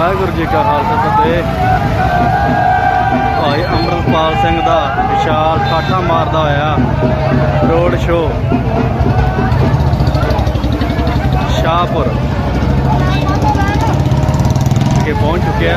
ਵਾਹਿਗੁਰੂ ਜੀ ਕਾ ਖਾਲਸਾ ਫਤਿਹ। ਭਾਈ ਅੰਮ੍ਰਿਤਪਾਲ ਸਿੰਘ ਦਾ ਵਿਸ਼ਾਲ ਠਾਠਾ ਮਾਰਦਾ ਹੋਇਆ ਰੋਡ ਸ਼ੋ ਸ਼ਾਹਪੁਰ। ਕੇ ਪਹੁੰਚ ਚੁੱਕਿਆ।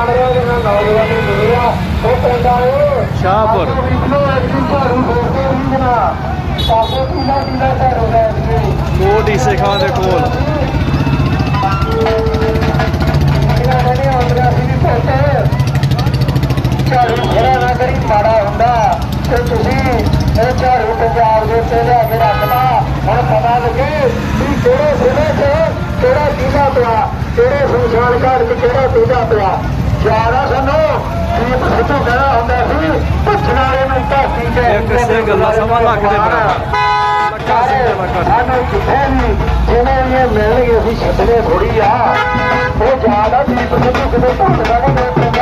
ਸ਼ਾਹਪੁਰ ਕੋਟ ਈਸੇ ਦੇ ਕੋਲ ਝਾੜੂ ਖੜਾ ਨਾ ਕਰੀ ਮਾੜਾ ਹੁੰਦਾ ਤੇ ਤੁਸੀਂ ਇਹ ਝਾੜੂ ਪੰਜਾਬ ਦੇ ਉੱਤੇ ਲਿਆ ਕੇ ਰੱਖਦਾ ਹੁਣ ਪਤਾ ਲੱਗੇ ਵੀ ਕਿਹੜੇ ਜ਼ਿਲ੍ਹੇ 'ਚ ਕਿਹੜਾ ਜ਼ਿਲ੍ਹਾ ਪਿਆ ਕਿਹੜੇ ਸੰਸਾਰ ਘਾਟ 'ਚ ਕਿਹੜਾ ਜ਼ਿਲ੍ਹਾ ਪਿਆ ਜ਼ਿਆਦਾ ਸਾਨੂੰ ਦੀਪ ਸਿੱਧੂ ਕਹਿਣਾ ਹੁੰਦਾ ਸੀ ਪੁੱਛਣ ਵਾਲੇ ਨੂੰ ਧਰਤੀ 'ਚ ਗੱਲਾਂ ਸਮਾਂ ਲੱਖ ਦੇ ਬਰਾਬਰ। ਲੱਖਾਂ ਸਿੰਘ ਦਾ ਇਕੱਠ ਸਾਨੂੰ ਕਿੱਥੇ ਵੀ ਜਿਵੇਂ ਇਹ ਮਿਲਣਗੇ ਅਸੀਂ ਛੱਡਣੇ ਥੋੜੀ ਆ। ਉਹ ਜ਼ਿਆਦਾ ਦੀਪ ਸਿੱਧੂ ਕਿਤੇ ਭੁੱਲਦਾ ਨਹੀਂ ਮੇਰੇ ਪਿੰਡ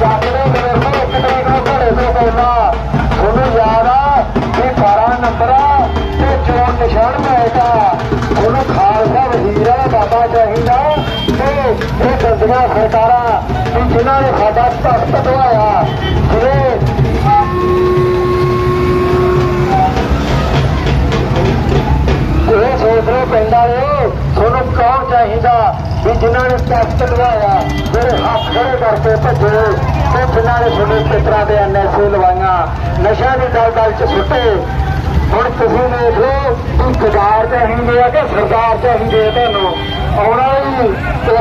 ਜਾਗਦੇ ਮੇਰੇ ਕੋਲ, ਇੱਕ ਤਰੀਕ ਨੂੰ ਘਰੇ ਤੋਂ ਪਹਿਲਾਂ। ਤੁਹਾਨੂੰ ਯਾਦ ਆ ਇਹ 12 ਨੰਬਰ ਤੇ ਚੋਣ ਨਿਸ਼ਾਨ ਪੈਦਾ ਉਹਨੂੰ ਖਾਲਸਾ ਵਜ਼ੀਰ ਆ, ਬਾਬਾ ਚਾਹੀਦਾ ਤੇ ਇਹ ਗੰਦੀਆਂ ਸਰਕਾਰਾਂ ਵੀ ਜਿਨ੍ਹਾਂ ਨੇ ਸਾਡਾ ਤਖਤ ਢਵਾਇਆ ਜਿਹੜੇ ਪਿੰਡ ਵਾਲਿਓ, ਤੁਹਾਨੂੰ ਕੌਣ ਚਾਹੀਦਾ ਵੀ ਜਿਨ੍ਹਾਂ ਨੇ ਤਖਤ ਲਵਾਇਆ? ਜਿਹੜੇ ਹੱਥ ਖੜੇ ਕਰਕੇ ਭੱਜੇ ਤੇ ਜਿਨ੍ਹਾਂ ਨੇ ਤੁਹਾਨੂੰ ਪਿਤਰਾਂ ਦੇ ਐਨਐਸਏ ਲਵਾਈਆਂ। ਨਸ਼ਾ ਦੀ ਦਲਦਲ ਚ ਸੁੱਟੇ। ਹੁਣ ਤੁਸੀਂ ਦੇਖ ਲਓ ਕਿ ਸਰਦਾਰ ਚਾਹੀਦੇ ਆ ਕਿ ਸਰਦਾਰ ਚਾਹੀਦੇ ਆ ਤੁਹਾਨੂੰ। ਆਉਣਾ ਹੀ